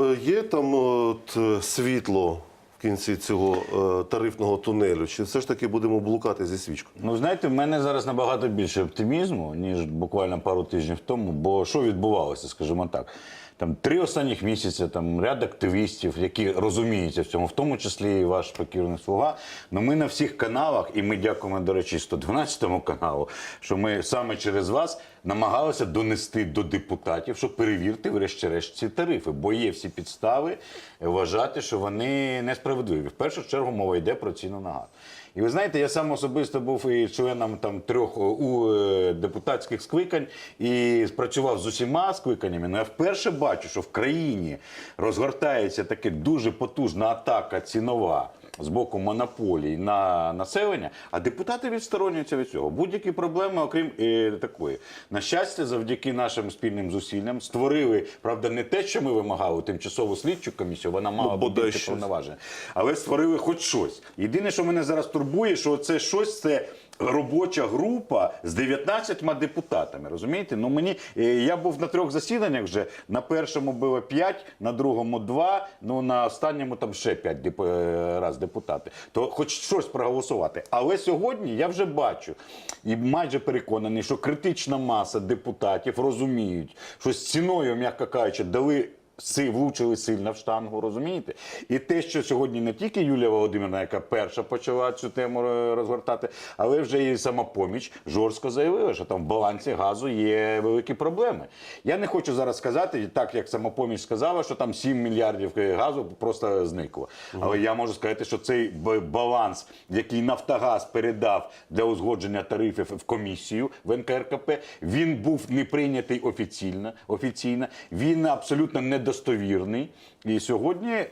е, є там от, е, світло в кінці цього е, тарифного тунелю? Чи все ж таки будемо блукати зі свічкою? Ну, знаєте, в мене зараз набагато більше оптимізму, ніж буквально пару тижнів тому. Бо що відбувалося, скажімо так. Там три останніх місяці там ряд активістів, які розуміються в цьому, в тому числі і ваш покірний слуга. Ну ми на всіх каналах, і ми дякуємо, до речі, 112 каналу, що ми саме через вас намагалися донести до депутатів, що перевірте, врешті-решт, ці тарифи, бо є всі підстави вважати, що вони несправедливі. В першу чергу мова йде про ціну на газ. І ви знаєте, я сам особисто був і членом там трьох е, у е, депутатських скликань і працював з усіма скликаннями. Ну я вперше бачу, що в країні розгортається таке дуже потужна атака цінова. З боку монополій на населення, а депутати відсторонюються від цього. Будь-які проблеми, окрім е, такої. На щастя, завдяки нашим спільним зусиллям створили, правда, не те, що ми вимагали, тимчасову слідчу комісію, вона мала Ну, бути повноважень. Але створили хоч щось. Єдине, що мене зараз турбує, що це щось це. Робоча група з 19 депутатами, розумієте? Ну мені е, я був на трьох засіданнях вже. На першому було 5, на другому 2, ну на останньому там ще 5 деп... е, раз депутати. То хоч щось проголосувати. Але сьогодні я вже бачу і майже переконаний, що критична маса депутатів розуміють, що з ціною, м'яко кажучи, дали влучили сильно в штангу, розумієте? І те, що сьогодні не тільки Юлія Володимирівна, яка перша почала цю тему е, розгортати, але вже і самопоміч жорстко заявила, що там в балансі газу є великі проблеми. Я не хочу зараз сказати, так як самопоміч сказала, що там 7 мільярдів газу просто зникло. Але я можу сказати, що цей баланс, який Нафтогаз передав для узгодження тарифів в комісію в НКРКП, він був не прийнятий офіційно. офіційно. Він абсолютно недостовірний. І сьогодні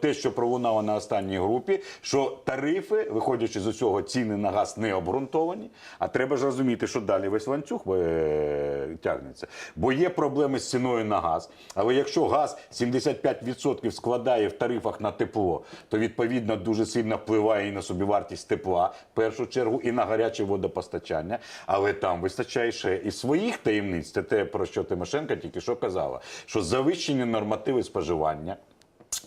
те, що пролунало на останній групі, що тарифи, виходячи з усього, ціни на газ не обґрунтовані. А треба ж розуміти, що далі весь ланцюг е, тягнеться. Бо є проблеми з ціною на газ. Але якщо газ 75% складає в тарифах на тепло, то відповідно дуже сильно впливає і на собівартість тепла, в першу чергу, і на гаряче водопостачання. Але там вистачає ще і своїх таємниць. Це те, про що Тимошенко тільки що казала, що завищені нормативи споживання.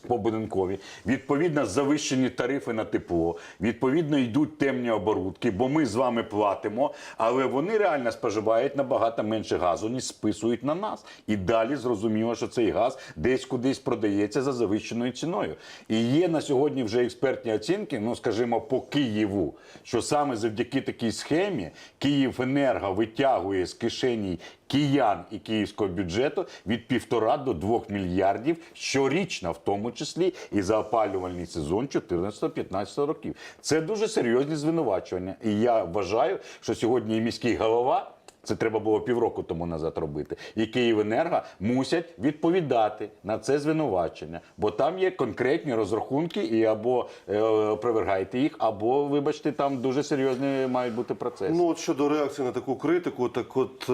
Побудинкові, відповідно, завищені тарифи на тепло, відповідно, йдуть темні оборудки, бо ми з вами платимо, але вони реально споживають набагато менше газу, ніж списують на нас. І далі зрозуміло, що цей газ десь кудись продається за завищеною ціною. І є на сьогодні вже експертні оцінки, ну скажімо, по Києву, що саме завдяки такій схемі Київенерго витягує з кишені киян і київського бюджету від півтора до двох мільярдів щорічно, в тому числі і за опалювальний сезон 14-15 років. Це дуже серйозні звинувачення. І я вважаю, що сьогодні міський голова. Це треба було півроку тому назад робити. І Київенерго мусять відповідати на це звинувачення, бо там є конкретні розрахунки, і або е, опровергайте їх, або, вибачте, там дуже серйозні мають бути процеси. Ну от щодо реакції на таку критику, так от е,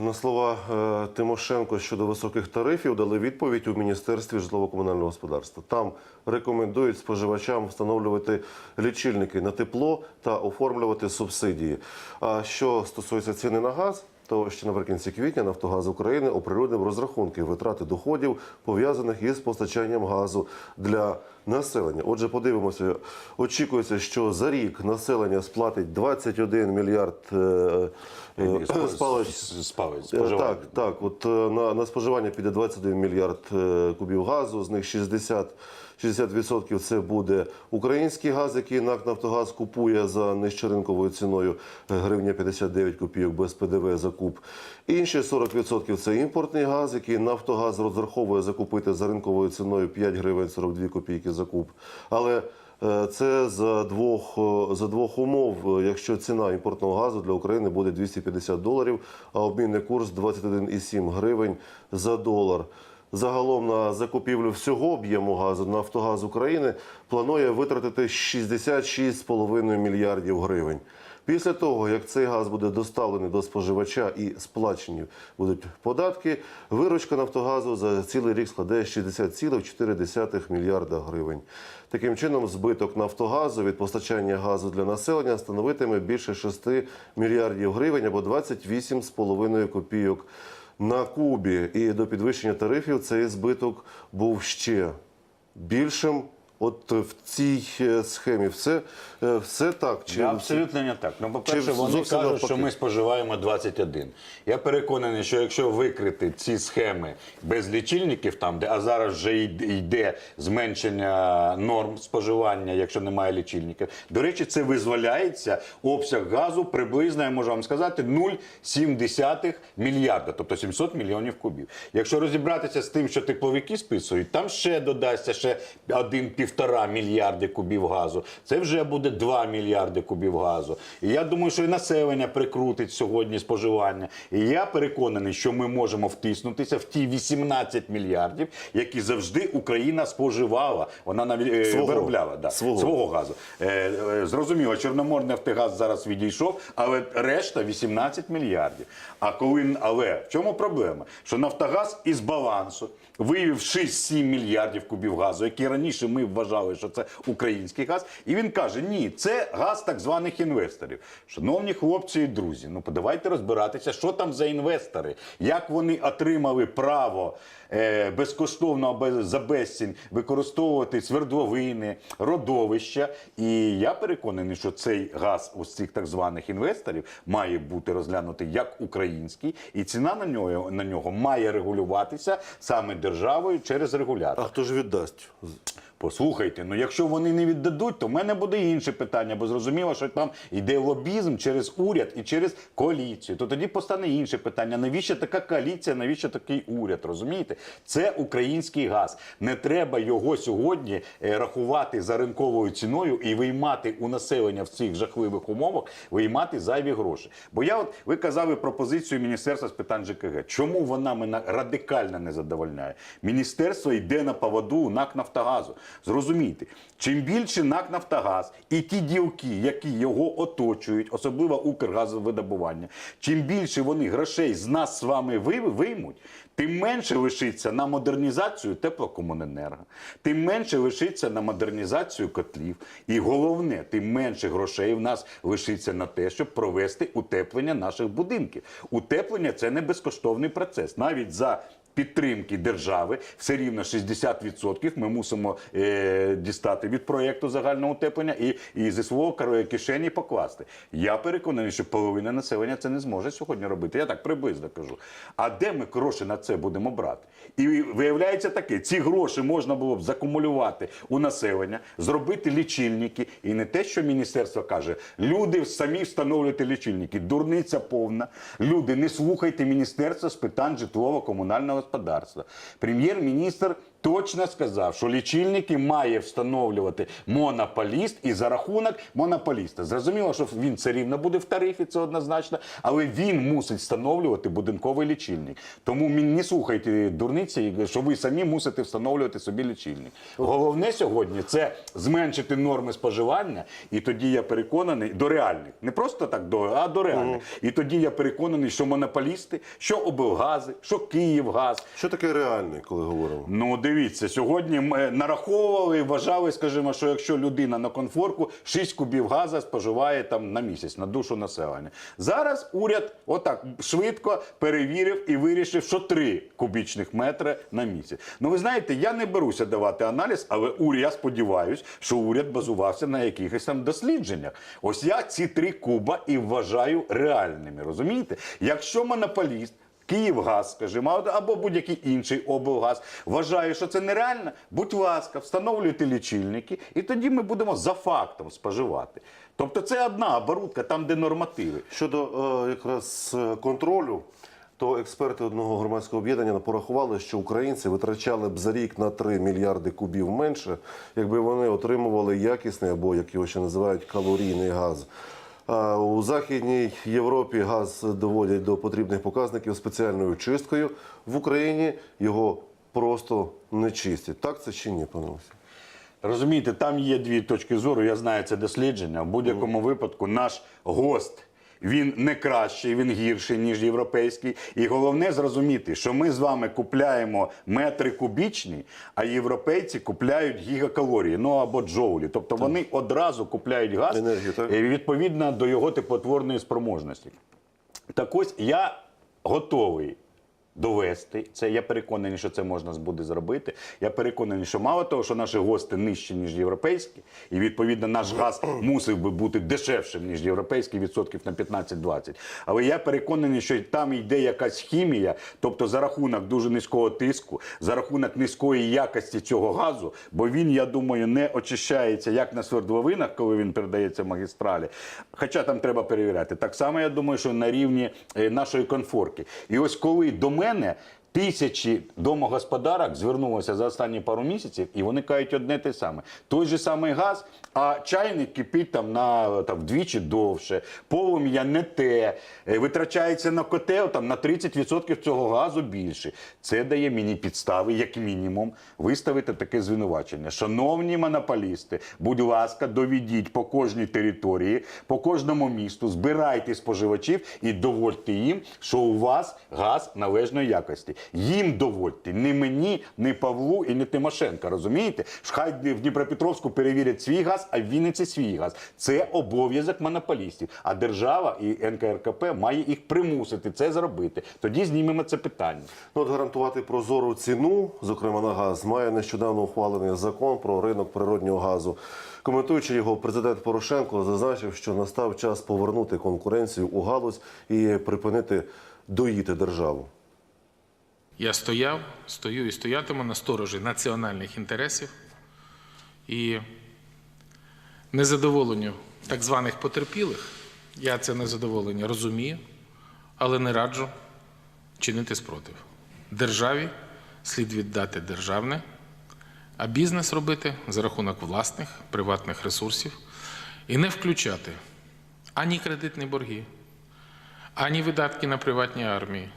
на слова е, Тимошенко щодо високих тарифів дали відповідь у міністерстві житлово-комунального господарства. Там рекомендують споживачам встановлювати лічильники на тепло та оформлювати субсидії. А що стосується ціни на газ, то ще наприкінці квітня Нафтогаз України оприлюднив розрахунки витрати доходів, пов'язаних із постачанням газу для населення. Отже, подивимося, очікується, що за рік населення сплатить 21 мільярд е, е, спалець, Е, споживання. Так, так. От на, на споживання піде 21 мільярд кубів газу, з них 60 60% це буде український газ, який НАК Нафтогаз купує за нижчоринковою ціною гривня 59 копійок без ПДВ за куб. Інші 40% це імпортний газ, який Нафтогаз розраховує закупити за ринковою ціною 5 гривень 42 копійки за куб. Але Е, Це за двох е, за двох умов. Якщо ціна імпортного газу для України буде 250 доларів, а обмінний курс 21,7 гривень за долар. Загалом на закупівлю всього об'єму газу Нафтогаз України планує витратити 66,5 мільярдів гривень. Після того, як цей газ буде доставлений до споживача і сплачені будуть податки, виручка Нафтогазу за цілий рік складе 60,4 мільярда гривень. Таким чином, збиток Нафтогазу від постачання газу для населення становитиме більше 6 мільярдів гривень або 28,5 копійок на Кубі і до підвищення тарифів цей збиток був ще більшим. От в цій е, схемі все, е, все так. Чи Да, абсолютно не так. Ну, по-перше, вони кажуть, навпаки? що ми споживаємо 21. Я переконаний, що якщо викрити ці схеми без лічильників, там, де, а зараз вже йде зменшення норм споживання, якщо немає лічильників. До речі, це визволяється обсяг газу приблизно, я можу вам сказати, 0,7 мільярда, тобто 700 мільйонів кубів. Якщо розібратися з тим, що тепловики списують, там ще додасться ще 1,5 мільярди кубів газу. Це вже буде 2 мільярди кубів газу. І я думаю, що і населення прикрутить сьогодні споживання. І я переконаний, що ми можемо втиснутися в ті 18 мільярдів, які завжди Україна споживала. Вона навіть е, Свого. виробляла да, Свого. свого газу. Е, е, зрозуміло, Чорноморний Нафтогаз зараз відійшов, але решта 18 мільярдів. А коли але в чому проблема? Що Нафтогаз із балансу вивів 6-7 мільярдів кубів газу, які раніше ми вважали, що це український газ. І він каже: ні, це газ так званих інвесторів. Шановні хлопці і друзі, ну подавайте розбиратися, що там за інвестори, як вони отримали право е, безкоштовно за безцінь використовувати свердловини, родовища. І я переконаний, що цей газ ось цих так званих інвесторів має бути розглянутий як український, і ціна на нього на нього має регулюватися саме державою через регулятор. А хто ж віддасть? Послухайте, ну якщо вони не віддадуть, то в мене буде інше питання, бо зрозуміло, що там йде лобізм через уряд і через коаліцію. То тоді постане інше питання: навіщо така коаліція, навіщо такий уряд? Розумієте? Це український газ. Не треба його сьогодні е, рахувати за ринковою ціною і виймати у населення в цих жахливих умовах, виймати зайві гроші. Бо я, от ви казали пропозицію Міністерства з питань ЖКГ. Чому вона мене радикально не задовольняє? Міністерство йде на поводу НАК Нафтогазу. Зрозумійте, чим більше НАК Нафтогаз і ті ділки, які його оточують, особливо Укргазовидобування, чим більше вони грошей з нас з вами ви- виймуть, тим менше лишиться на модернізацію теплокомуненерго, тим менше лишиться на модернізацію котлів. І головне, тим менше грошей в нас лишиться на те, щоб провести утеплення наших будинків. Утеплення це не безкоштовний процес. Навіть за Підтримки держави все рівно 60% ми мусимо е, дістати від проєкту загального утеплення і, і зі свого кар- кишені покласти. Я переконаний, що половина населення це не зможе сьогодні робити. Я так приблизно кажу. А де ми гроші на це будемо брати? І виявляється таке: ці гроші можна було б закумулювати у населення, зробити лічильники. І не те, що міністерство каже, люди самі встановлюйте лічильники. Дурниця повна. Люди, не слухайте міністерство з питань житлово-комунального господарства. Прем'єр-міністр точно сказав, що лічильники має встановлювати монополіст і за рахунок монополіста. Зрозуміло, що він все рівно буде в тарифі, це однозначно, але він мусить встановлювати будинковий лічильник. Тому не слухайте дурниці, що ви самі мусите встановлювати собі лічильник. Головне сьогодні це зменшити норми споживання, і тоді я переконаний до реальних, не просто так до, а до реальних. І тоді я переконаний, що монополісти, що облгази, що Київгаз, Що таке реальний, коли говоримо? Ну, дивіться, сьогодні ми нараховували і вважали, скажімо, що якщо людина на конфорку 6 кубів газу споживає там на місяць на душу населення. Зараз уряд отак швидко перевірив і вирішив, що 3 кубічних метри на місяць. Ну, ви знаєте, я не беруся давати аналіз, але уряд, я сподіваюся, що уряд базувався на якихось там дослідженнях. Ось я ці 3 куба і вважаю реальними. Розумієте? Якщо монополіст. Київгаз, скажімо, або будь-який інший облгаз вважає, що це нереально. Будь ласка, встановлюйте лічильники, і тоді ми будемо за фактом споживати. Тобто це одна оборудка, там де нормативи. Щодо е, якраз е, контролю, то експерти одного громадського об'єднання порахували, що українці витрачали б за рік на 3 мільярди кубів менше, якби вони отримували якісний або як його ще називають калорійний газ. У Західній Європі газ доводять до потрібних показників спеціальною чисткою. В Україні його просто не чистять. Так це чи ні, пане Олексій? Розумієте, там є дві точки зору. Я знаю це дослідження. В будь-якому випадку наш гост. Він не кращий, він гірший, ніж європейський. І головне зрозуміти, що ми з вами купляємо метри кубічні, а європейці купляють гігакалорії, ну або джоулі. Тобто вони одразу купляють газ Енергію, так? е, відповідно до його теплотворної спроможності. Так ось я готовий довести це. Я переконаний, що це можна буде зробити. Я переконаний, що мало того, що наші гости нижчі, ніж європейські, і відповідно наш газ мусив би бути дешевшим, ніж європейський, відсотків на 15-20. Але я переконаний, що там йде якась хімія, тобто за рахунок дуже низького тиску, за рахунок низької якості цього газу, бо він, я думаю, не очищається як на свердловинах, коли він передається в магістралі. Хоча там треба перевіряти. Так само я думаю, що на рівні е, нашої конфорки. І ось коли до мене. Тисячі домогосподарок звернулося за останні пару місяців, і вони кажуть одне те саме. Той же самий газ, а чайник кипить там на там, вдвічі довше, полум'я не те, е, витрачається на котел там, на 30% цього газу більше. Це дає мені підстави, як мінімум, виставити таке звинувачення. Шановні монополісти, будь ласка, доведіть по кожній території, по кожному місту, збирайте споживачів і доводьте їм, що у вас газ належної якості. Їм доводьте, не мені, не Павлу і не Тимошенка. Розумієте? Хай в Дніпропетровську перевірять свій газ, а в Вінниці свій газ. Це обов'язок монополістів. А держава і НКРКП має їх примусити це зробити. Тоді знімемо це питання. Ну, от гарантувати прозору ціну, зокрема на газ, має нещодавно ухвалений закон про ринок природнього газу. Коментуючи його, президент Порошенко зазначив, що настав час повернути конкуренцію у галузь і припинити доїти державу. Я стояв, стою і стоятиму на сторожі національних інтересів і незадоволенню так званих потерпілих. Я це незадоволення розумію, але не раджу чинити спротив. Державі слід віддати державне, а бізнес робити за рахунок власних приватних ресурсів і не включати ані кредитні борги, ані видатки на приватні армії,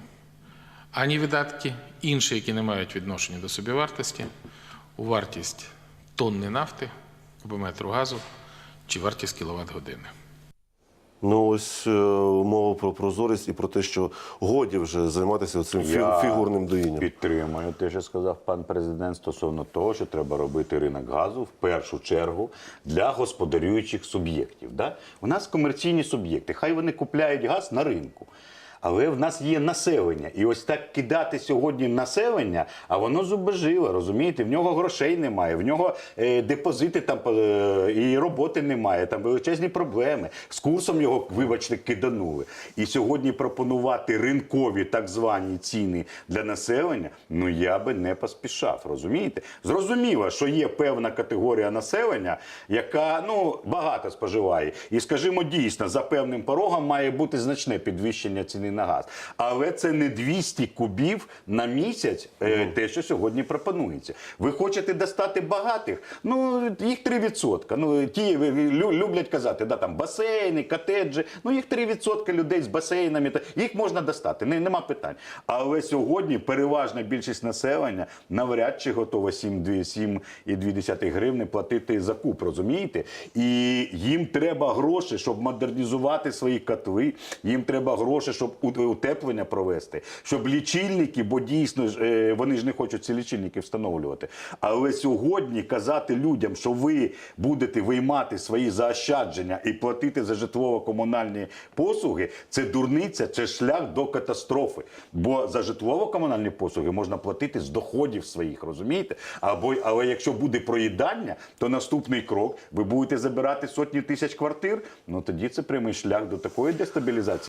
ані видатки інші, які не мають відношення до собівартості, у вартість тонни нафти, кубометру газу чи вартість кіловат-години. Ну ось е, мова про прозорість і про те, що годі вже займатися цим Я фігурним доїнням. Підтримую те, що сказав пан президент стосовно того, що треба робити ринок газу в першу чергу для господарюючих суб'єктів. Да? У нас комерційні суб'єкти, хай вони купляють газ на ринку. Але в нас є населення, і ось так кидати сьогодні населення, а воно зубожило, розумієте? В нього грошей немає, в нього е, депозити там е, і роботи немає, там величезні проблеми. З курсом його, вибачте, киданули. І сьогодні пропонувати ринкові так звані ціни для населення, ну я би не поспішав, розумієте? Зрозуміло, що є певна категорія населення, яка ну багато споживає. І скажімо, дійсно, за певним порогом має бути значне підвищення ціни на газ. Але це не 200 кубів на місяць, е, те, що сьогодні пропонується. Ви хочете достати багатих? Ну їх 3%. Ну ті лю- люблять казати, да там басейни, котеджі. Ну їх 3% людей з басейнами. та- Їх можна достати, не, нема питань. Але сьогодні переважна більшість населення навряд чи готова 7,2 гривни платити за куб, розумієте? І їм треба гроші, щоб модернізувати свої котли. Їм треба гроші, щоб утеплення провести, щоб лічильники, бо дійсно ж, е, вони ж не хочуть ці лічильники встановлювати. Але сьогодні казати людям, що ви будете виймати свої заощадження і платити за житлово-комунальні послуги, це дурниця, це шлях до катастрофи. Бо за житлово-комунальні послуги можна платити з доходів своїх, розумієте? Або але якщо буде проїдання, то наступний крок ви будете забирати сотні тисяч квартир. Ну тоді це прямий шлях до такої дестабілізації.